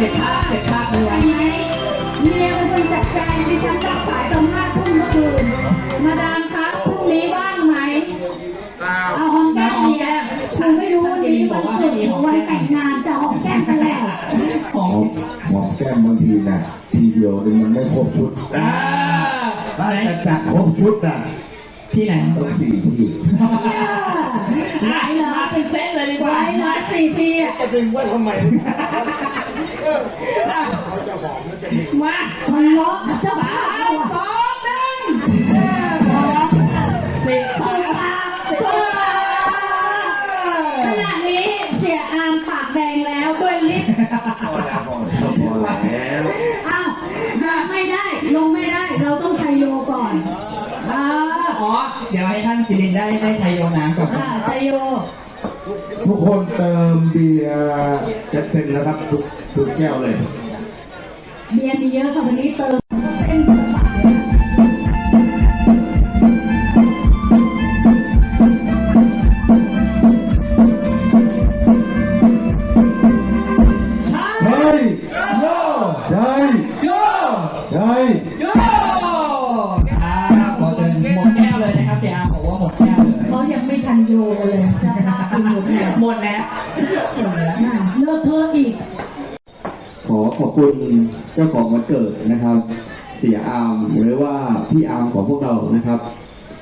เก็บภาพเก็บภาพเอาไปไว้ไหมเมียเป็นคนจัดการดิฉันรับสายตอนห้าทุ่มเมื่อคืน มาดามครับพรุ่งนี้ว่างไหม เอาหอมแก้มเมียคุณไม่รู้วันนี้วันเกิดของวันแต่งงานจะหอมแก้มกันแล้วหอหอมหอมแก้มบางทีนะทีเดียวนึงมันไม่ครบชุดอ่าถ้าจะจัดครบชุดนะ ที่ไหนต้องสี่ที่ไหวเหรอมาเป็นเซตเลยดีกไหวว่าเหรอสี่ปีอะจะดึงไว้ทำไมมามันเลาะกับเจ้าสาสาวมสองหนึ่งสิบสุภาพสุภาพขณะนี้เสียอามปากแดงแล้วด้วยลิปพอแล้วพอแล้วอ้าวไม่ได้ลงไม่ได้ เราต้องชัยโยก่อนอ่า อ๋อ เดี๋ยวให้ท่านกิรินได้ได้ใช้โยน้ำก่อนอ่าชัยโย ทุกคนเติมเบียร์จะเป็นนะครับทุกทุกแก้วเลย เบียร์มีเยอะค่ะวันนี้เติมเต้น มดเลยหมดแล้วหมดแล้วน่ะเลอะเทอะอีก ขอขอบคุณเจ้าของวันเกิดนะครับ เสียอามหรือว่าพี่อามของพวกเรานะครับ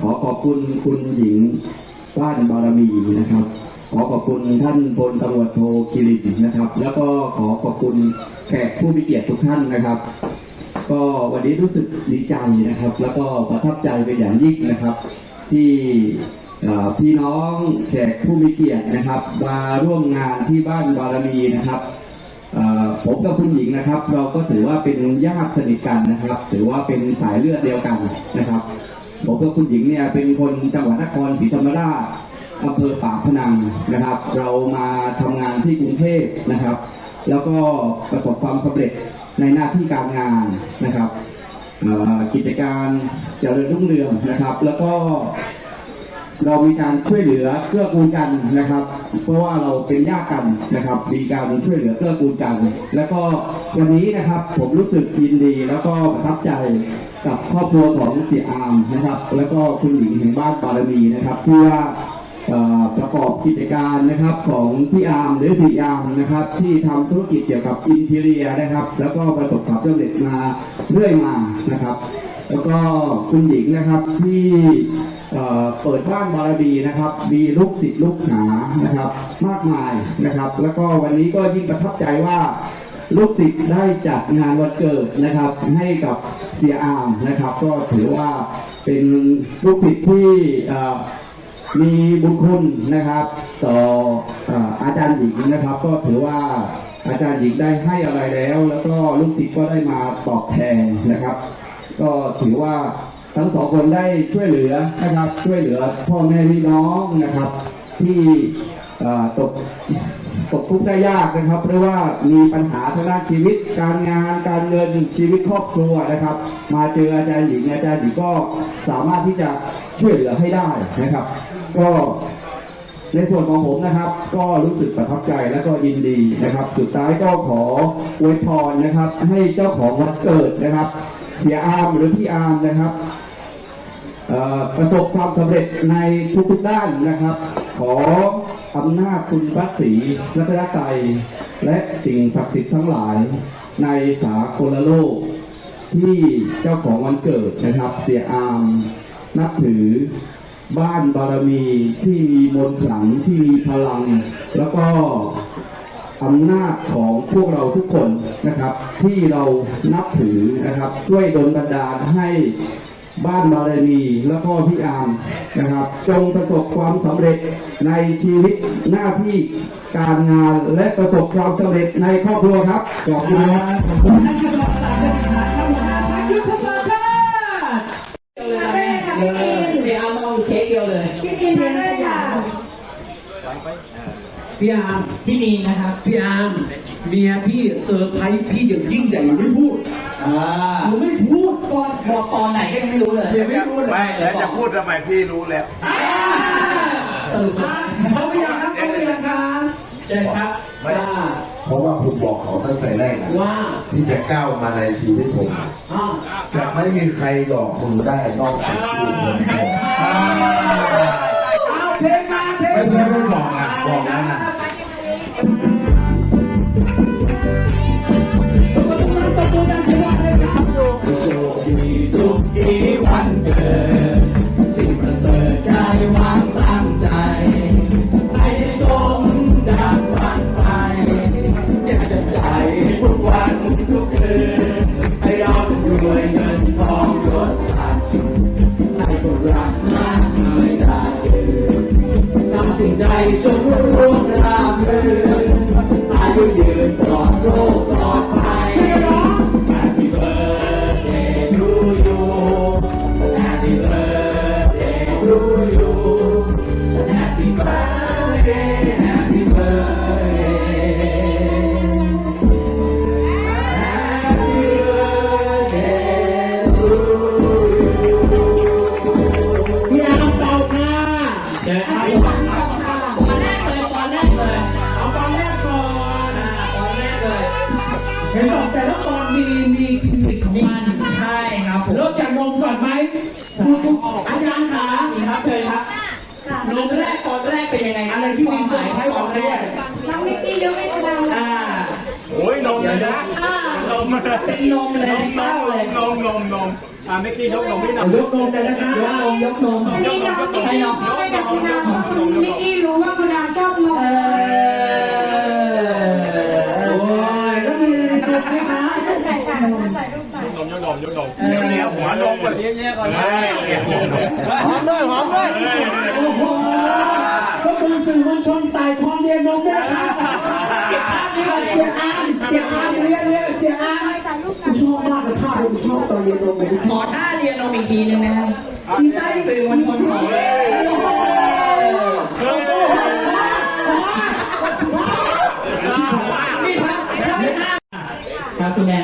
ขอขอบคุณคุณหญิงบ้านบารมีนะครับ ขอขอบคุณท่านพลตำรวจโทคิรินนะครับ แล้วก็ขอขอบคุณแขกผู้มีเกียรติทุกท่านนะครับ ก็วันนี้รู้สึกดีใจนะครับ แล้วก็ประทับใจเป็นอย่างยิ่งนะครับ ที่ พี่น้องแขกผู้มีเกียรตินะครับ มาร่วมงานที่บ้านบารมีนะครับผมกับคุณหญิงนะครับ เราก็ถือว่าเป็นญาติสนิทกันนะครับ ถือว่าเป็นสายเลือดเดียวกันนะครับผมกับคุณหญิงเนี่ยเป็นคนจังหวัดนครศรีธรรมราชอำเภอปากพนังนะครับ เรามาทำงานที่กรุงเทพนะครับ แล้วก็ประสบความสำเร็จในหน้าที่การงานนะครับกิจการเจริญรุ่งเรืองนะครับ แล้วก็ เรามีการช่วยเหลือเกื้อกูลกันนะครับ เพราะว่าเราเป็นญาติกันนะครับ มีการช่วยเหลือเกื้อกูลกัน แล้วก็วันนี้นะครับผมรู้สึกยินดีแล้วก็ประทับใจกับครอบครัวของเสียอามนะครับ แล้วก็คุณหญิงแห่งบ้านบารมีนะครับที่ว่าเอ่อประกอบกิจการนะครับของพี่อาร์มหรือสีอาร์มนะครับ ที่ทำธุรกิจเกี่ยวกับอินเทีเรียนะครับ แล้วก็ประสบความสำเร็จมาเรื่อยมานะครับ แล้วก็คุณหญิงนะครับที่ เปิดบ้านบารมีนะครับ มีลูกศิษย์ลูกหานะครับ มากมายนะครับ แล้วก็วันนี้ก็ยิ่งประทับใจว่าลูกศิษย์ได้จัดงานวันเกิดนะครับ ให้กับเสียอามนะครับ ก็ถือว่าเป็นลูกศิษย์ที่มีบุญคุณนะครับ ต่อออาจารย์หญิงนะครับ ก็ถือว่าอาจารย์หญิงได้ให้อะไรแล้ว แล้วก็ลูกศิษย์ก็ได้มาตอบแทนนะครับ ก็ถือว่า ทั้งสองคนได้ช่วยเหลือนะครับ ช่วยเหลือพ่อแม่พี่น้องนะครับ ที่ตกตกทุกข์ได้ยากนะครับหรือว่ามีปัญหาทางด้านชีวิต การงานการเงินชีวิตครอบครัวนะครับ มาเจออาจารย์หญิงอาจารย์หญิงก็สามารถที่จะช่วยเหลือให้ได้นะครับ ก็ในส่วนของผมนะครับ ก็รู้สึกประทับใจและก็ยินดีนะครับ สุดท้ายก็ขออวยพรนะครับ ให้เจ้าของวันเกิดนะครับ เสียอามหรือพี่อามนะครับ ประสบความสำเร็จในทุกๆด้านนะครับ ขออำนาจคุณพระศรีรัตนตรัยและสิ่งศักดิ์สิทธิ์ทั้งหลายในสากลโลก ที่เจ้าของวันเกิดนะครับ เสียอาม นับถือบ้านบารมีที่มีมนต์ขลังที่มีพลัง แล้วก็อำนาจของพวกเราทุกคนนะครับ ที่เรานับถือนะครับช่วยดลบันดาลให้ บ้านบารมีแล้วก็พี่อามนะครับ จงประสบความสำเร็จในชีวิตหน้าที่การงานและประสบความสำเร็จในครอบครัวครับขอบคุณครับขอบคุณท่านผู้บริหารท่านหัวหน้าพรรคยุทธศาสตร์ชาติเดียวเลยนะแม่เออเสียเอามาอยู่เค้กเดียวเลยพี่กินเรียนสยามพี่อาร์มพี่นีนะครับพี่อาร์มเมียพี่เซอร์ไพรส์พี่อย่างยิ่งใหญ่ยังไม่พูด อ่าหนูไม่พูดปอนบอกปอนไหนก็ยังไม่รู้เลยเมียไม่พูดเลยไม่แล้วจะพูดทำไมพี่รู้แล้วตื่นเขาไม่อยากครับเขาไม่อยากครับเชิญครับไม่ว่าราะว่าผมบอกเขาตั้งแต่แรกนะว่าที่จะก้าวมาในชีวิตผมอ่าจะไม่มีใครหลอกมึงได้นอกจากกูคนเดียวเอาเพลงมาเพลงไม่ใช่ไม่บอกนะบอกแล้วนะ สุขสี เลยเป็นนมเลยเป็นเต้าเลยนมนมนมอ่าเมื่อกี้ยกนมไม่นมยกนมเลยนะคะยกนมยกนมวันนี้น้องมิกกี้ให้กับคุณอาเพราะคุณมิกกี้รู้ว่าคุณอาชอบนมเออโอ้ยแล้วมีอะไรในนมไหมคะใส่ค่ะใส่รูปใส่นมยกนมยกนมเดี๋ยวหัวนมก่อนเนี้ยก่อนนะหอมด้วยหอมด้วยโอ้โหก็คือ สื่อมวลชนไต่ความเรียนนมด้วยนะคะเสียอามเสียอามเรียนเรียนเสียอามถ่ายรูปกูชอบมากเลยภาพผมชอบตอนเรียนนมเลยขอหน้าเรียนนมอีกทีนึงนะครับดีใจสื่อมวลชนของเลยครับครับคุณแม่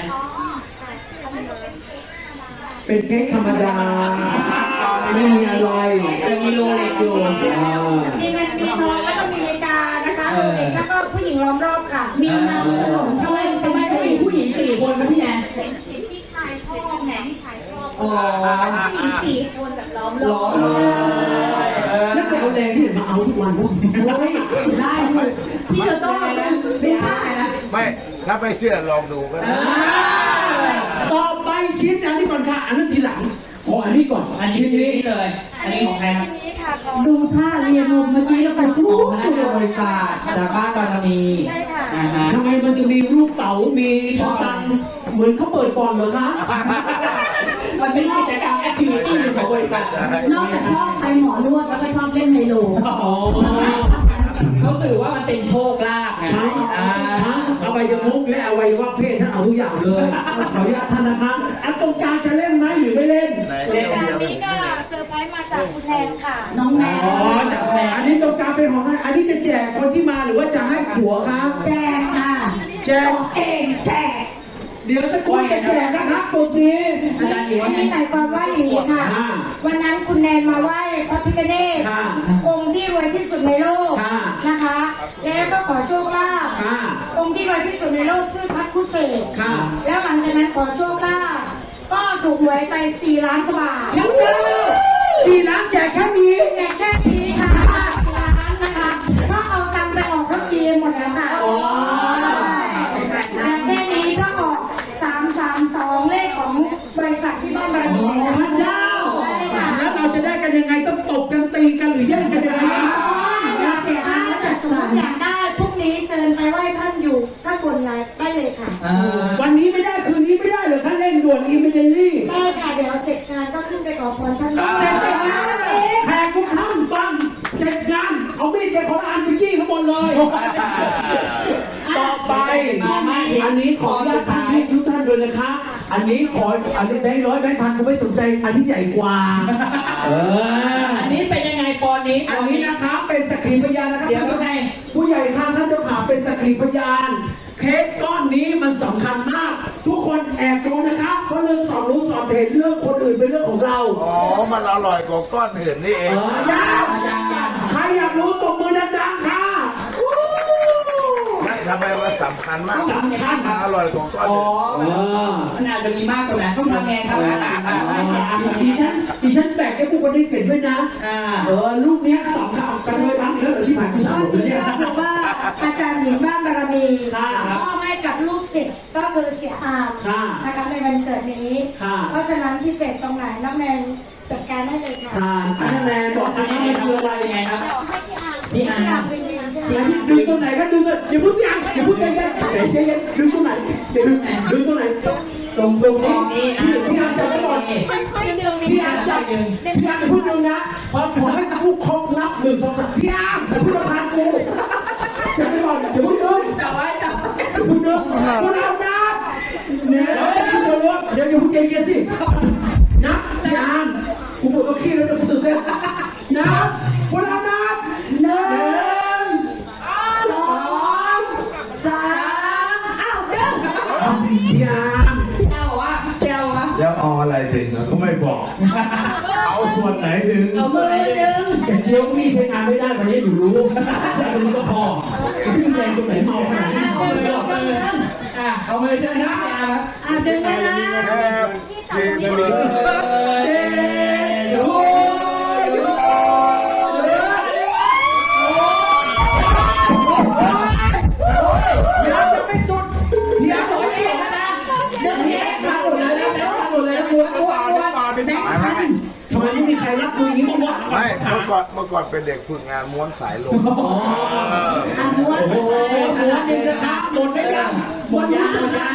เป็นเค้กธรรมดาไม่มีอะไรยังมีโรเล็กอยู่ ล้อมรอบค่ะ มีนามสนุนทำไมทำไมต้องมีผู้หญิงสี่คนครับพี่แนนพี่ชายชอบไงพี่ชายชอบอ๋อ ผู้หญิงสี่คนแบบล้อมรหรออบเลยแล้วจะเอาแรงที่ไหนมาเอาทุกวันวะโอ้ยได้เลยพี่จะต้องเสียได้นะ ไม่ ถ้าไม่เชื่อลองดูก็ได้ ต่อไปชิ้นอันนี้ก่อนค่ะ อันนั้นทีหลังขออั นนี้ก่อนอันชิ้นนี้นี้เลย อันนี้ของใครครับ ชิ้นนี้ค่ะของดูท่าเรียนนมเมื่อกี้แล้วก็ขทุองกพนักงานบริษัทจากบ้านบารมีใช่ค่ะ นะฮะทำไมมันจะมีรูปเต๋ามีทองตังเหมือนเขาเปิดบอลเหรอคะมันเป็นกิจกรรมแอคทิวิตี้ของบริษัทนอกจากชอบไปหมอนวดแล้วก็ชอบเล่นไฮโลอ๋อเขาสื่อว่ามันเป็นโชคลาภไงทั้งอ่าทั้งอวัยวะและอวัยวะเพศท่านเอาทุกอย่างเลยขออนุญาตท่านนะคะอันตรงกลางจะเล่นไหมหรือ แทนค่ะ น้องแม่อ๋อจากแม่อันนี้ตรงกลางเป็นของใครอันนี้จะแจกคนที่มาหรือว่าจะให้ผัวคะแจกค่ะแจกเองแจกเดี๋ยวสักครู่จะแจกนะครับปุ๊บนี้ อาจารย์อยู่อัว่านไงนี้หมายความว่าอย่างนี้ค่ะ อ่าวันนั้นคุณแนนมาไหว้พระพิฆเนศค่ะองค์ที่รวยที่สุดในโลกค่ะ นะคะ แล้วก็ขอโชคลาภค่ะ องค์ที่รวยที่สุดในโลกชื่อพัทคุเศษค่ะ แล้วหลังจากนั้นขอโชคลาภก็ถูกหวยไป4ล้านกว่าบาท ยังเจอ สี่ล้านแจกแค่นี้แต่แค่นี้ค่ะ4ล้านนะคะก็เอาตังค์ไปออกรถเกียร์หมดแล้วค่ะแต่แค่นี้ก็ออก332เลขของบริษัทที่บ้านบารมีเลยนะพระเจ้า ใช่ค่ะ แล้วเราจะได้กันยังไงต้องตบกันตีกันหรือแย่งกันยังไงคะอยากเสียดายแล้วแต่สมมติอยากได้พรุ่งนี้เชิญไปไหว้ท่านอยู่ข้างบนไลน์ได้เลยค่ะอ่าวันนี้ไม่ได้คืนนี้ไม่ได้เหรอท่านเร่งด่วนอีเมลลี่ได้ค่ะเดี๋ยวเสร็จงานก็ขึ้นไปขอพรท่านได้ ต่อไป อันนี้ขออนุญาตท่านทุกท่านด้วยนะคะ อันนี้ขออันนี้แบงค์ร้อยแบงค์พันก็ไม่สนใจ อันนี้ใหญ่กว่า เออ อันนี้เป็นยังไงปอนนี้อันนี้นะคะเป็นสักขีพยานนะครับเดี๋ยวก็ไงผู้ใหญ่ข้างท่านเจ้าขาเป็นสักขีพยาน เค้กก้อนนี้มันสำคัญมาก ทุกคนแอบดูนะคะเพราะเรื่องสอบรู้สอบเห็นเรื่องคนอื่นเป็นเรื่องของเรา อ๋อ มันอร่อยกว่าก้อนอื่นนี่เอเองอยังใครอยากรู้ตบมือดังๆค่ะ ไม่ ทำไมมันสำคัญมากสำคัญ อร่อยของก้อนอ๋อเออมันอาจจะมีมากกว่านั้นต้องทำไงครับให้เสียอามแบบดินี้ฉันดิฉันแบกให้ผู้คนได้เห็นด้วยนะ อ่าเออลูกเนี้ยสำคัญกันเลยบ้างเยอะเลยที่ผ่านมาสามเลยเนี่ยบอกว่าอาจารย์หญิงบ้านบารมีค่ะมอบให้กับลูกศิษย์ก็คือเสียอามค่ะนะคะในวันเกิดนี้ค่ะเพราะฉะนั้นพิเศษตรงไหนน้องแนนจัดการได้เลยค่ะอ่าอันนั้นแนนบอกทำให้มันคืออะไรยังไงครับ พี่อาร์มวินวินใช่ไหม ดึงตรงไหนก็ดึงเลยอย่าพูดยังอย่าพูดใจเย็นใจเย็นดึงตรงไหนดึงดึงตรงไหนตรงตรงนี้นี่อะพี่อาร์มจับไม่หมดค่อยๆดึงพี่อาร์มจับพี่อาร์มอย่าพูดดึงนะพอผมให้ผู้ครบนับหนึ่งสองสามพี่อาร์มอย่าพูดประธานกูจับไม่หมดอย่าพูดดึงจับไว้จับไว้อย่าพูดดึงพวกเรานับเนี่ยเดี๋ยวจะสรุปเดี๋ยวอย่าพูดใจเย็นสิ ยังไม่สุดเรื่องนี้มาหมดเลยนะมาหมเลยกลัวกลัวกลัวทำไมไม่มีใครรับมืออย่างนี้บ้างวะไม่เมื่อก่อนเมื่อก่อนเป็นเด็กฝึกงานม้วนสายลมอะม้วนโอ้โหหมดเลยนะครับหมดได้ยังหมดยา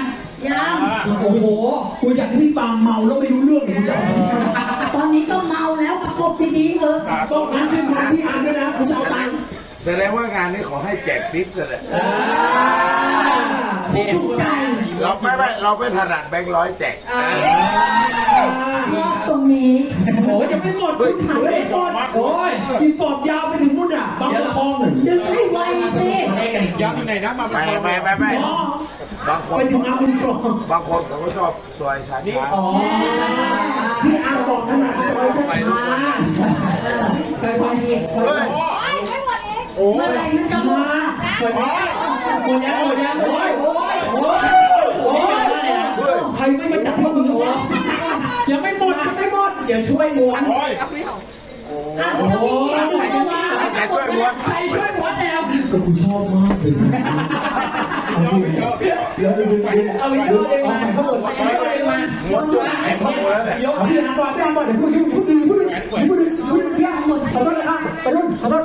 ง ยางยังโอ้โหกูอยากให้พี่ปาล์มเมาแล้วไม่รู้เรื่องเนี่ยกูจะเอาไปซื้อตอนนี้ก็เมาแล้วประกบดีๆเถอะต้องนั้นช่วยมาพี่อาร์มด้วยนะกูจะเอาตังค์แสดงว่างานนี้ขอให้แจกติ๊บเลยแหละนี่ถูกใจเราไม่ไม่เราไม่ถนัดแบงค์ร้อยแจกชอบตรงนี้โอ้ยยังไม่หมดคุณถ่ายไม่หมดโอ้ยกินปอบยาวไปถึงนู่นอะบางบัวทองดึงให้ไวสิยักษ์ไหนนะมาไม่ไม่ไม่ไม่ บางคนไปถึงอาบุญครองบางคนเขาก็ชอบซอยช้าช้าอ๋อพี่อาร์มบอกขนาดซอยช้าค่อยๆนี่เฮ้ยโอ้เมื่อไหรมันจะหมดหมดยังหมดยังหมดยังโอ้ยโอ้ยโอ้ยโอ้ยใครไม่มาจับพวกมึงวะยังไม่หมดยังไม่หมดเดี๋ยวช่วยม้วนโอ้ยอะโอ้ยแกช่วยม้วนใครช่วยม้วนแล้ว ก็กูชอบมากเลยเดี๋ยวดึงดึงดึงเอาวิดีโอเองมาทั้งหมดเอาวิดีโอเองมาม้วนจนหายหมดแล้วแหละยกพี่อาร์มบอกพี่อาร์มบอกเดี๋ยวพูดพูดดึงพูดดึงพูดดึงพูดดึงพี่อาร์มหมดขอโทษนะครับไปรุ่นขอโทษ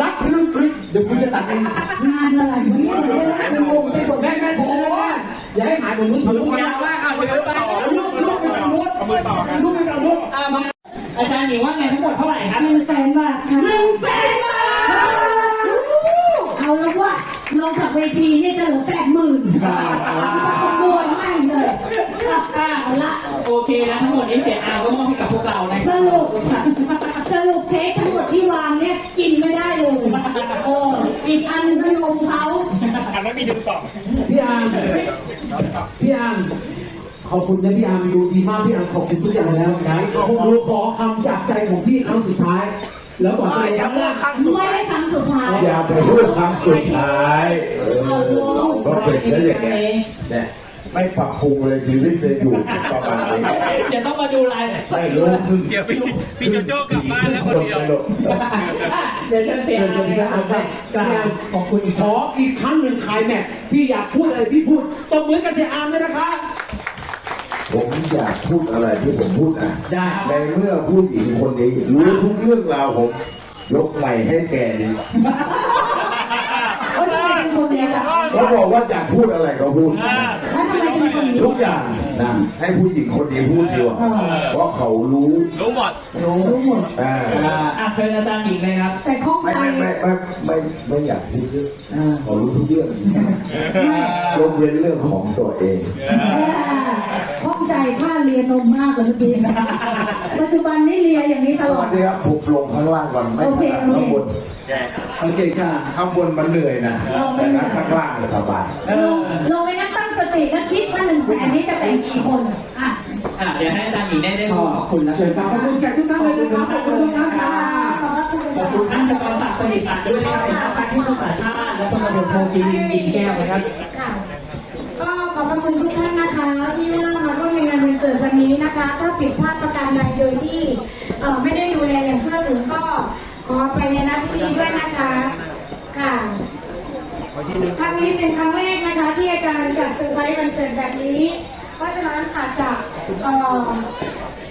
รักพี่รุ่นเดี๋ยวคุณจะตัดเองงานอะไรวะเนี่ยงงไปหมดแม่แม่โอ้ยอย่าให้หายผมมือถือลูกยาวมากเอาเดี๋ยวไปลูกลูกไปฝั่งนู้นลูกไปฝั่งนู้นอ่ามาอาจารย์หนิงว่าไงทั้งหมดเท่าไหร่ครับหนึ่งแสนบาทค่ะหนึ่งแสนบาทเอาแล้วว่าลงจากเวทีนี่จะเหลือแปดหมื่นจะขโมยให้เลยอะเอาละโอเคนะทั้งหมดนี้เสียอาก็มอบให้กับพวกเรานะสรุปสรุปเค้กทั้งหมดที่วางเนี่ยกินไม่ได้เลยเอออีกอันหนึงเป็นนมเขาพี่อาร์มพี่อาร์มขอบคุณนะพี่อาร์มดูดีมากพี่อาร์มขอบคุณทุกอย่างแล้วนะผมรู้ขอคำจากใจของพี่ครั้งสุดท้าย แล้วก่อนจะลงว่าไม่ได้คำ สุดท้ายอย่าไปพูดคำสุดท้ายเออเราก็เป็นแค่อย่างนี้เนี่ยไม่ปรับปรุงเลยชีวิตเลยอยู่ประมาณนี้เดี๋ยวต้องมาดูลายไม่รู้คือเดี๋ยวพี่พี่โจโจ้กลับบ้านแล้วคนเดียวเดี๋ยวเชิญเสียอาเลยกราบขอบคุณอีกขออีกครั้งหนึ่งคลายแม็กซ์พี่อยากพูดอะไรพี่พูดตบมือกับเสียอาร์มเลยนะครับผมอยากพูดอะไรที่ผมพูดอะได้ในเมื่อผู้หญิงคนนี้รู้ทุกเรื่องราวผม ยกใหม่ให้แกดีเขาจะเป็นคนเดียวอะเขาบอกว่าอยากพูดอะไรก็พูดแล้วทำไมเป็นคนนี้ ทุกอย่างนะให้ผู้หญิงคนนี้พูดดีกว่าเพราะเขารู้รู้หมดรู้หมดอ่าอ่าเชิญอาจารย์อีกเลยครับ แต่ข้องไม่ใจ ไม่ไม่ไม่ไม่ไม่อยากพูดเรื่องเขารู้ทุกเรื่องยกเว้นเรื่องของตัวเองข้อง ใจค่าเรียนนมมากเลยเมื่อกี้ปัจจุบันนี้เรียนอย่างนี้ตสลอวัด สดีครับผมลงข้างล่างก่อนไม่โอเคถนัดโอเค ข้างบนโอเคค่ะข้างบนมันเหนื่อยนะแต่นั่งข้างล่างสบายเออลงไปนั่งตั้งสติแล้วคิดว่าหนึ่งแสนนี้จะแบ่งกี่คนอะอะเดี๋ยวให้อาจารย์อีกได้ได้พูดขอบคุณนะเชิญครับขอบคุณแขกทุกท่านเลยนะครับขอบคุณทุกท่านค่ะขอบพระคุณขอบคุณท่านกรศักดิ์ประดิษฐ์ด้วยนะครับเป็นประธานที่ปรึกษาชาติและพลเรือนโทรกินกินแก้วนะครับ ค่ะก็ขอบพระคุณทุกท่านนะคะที่ว่ามาร่วมในงา นวันเกิดวันนี้นะคะ ถ้าผิดพลาดประการใดโดยที่เอ่อไม่ได้ดูแลอย่างทั่วถึงก็ขอไปในหน้าที่นี้ด้วยนะคะค่ะครั้งนี้เป็นครั้งแรกนะคะ ที่อาจารย์จัดเซอร์ไพรส์วันเกิดแบบนี้ เพราะฉะนั้นอาจจะเอ่อ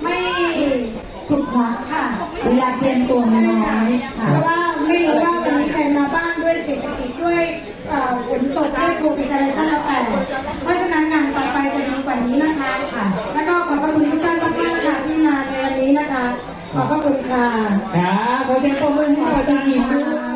ไม่ทุกครั้งค่ะเวลาเตรียมตัวน้ใช่ไหมอคะยเพค่ะราะว่าไม่รู้ว่าวันนี้ใครมาบ้างด้วยเศรษฐกิจด้วยเอ่อฝนตกด้วยโควิดอะไรก็แล้วแต่เพราะฉะนั้นงานต่อไปจะดีกว่านี้นะคะ แล้วก็ขอบพระคุณทุก ขอบพระคุณค่ะ ครับขอเสียงปรบมือให้กับอาจารย์หญิงด้วย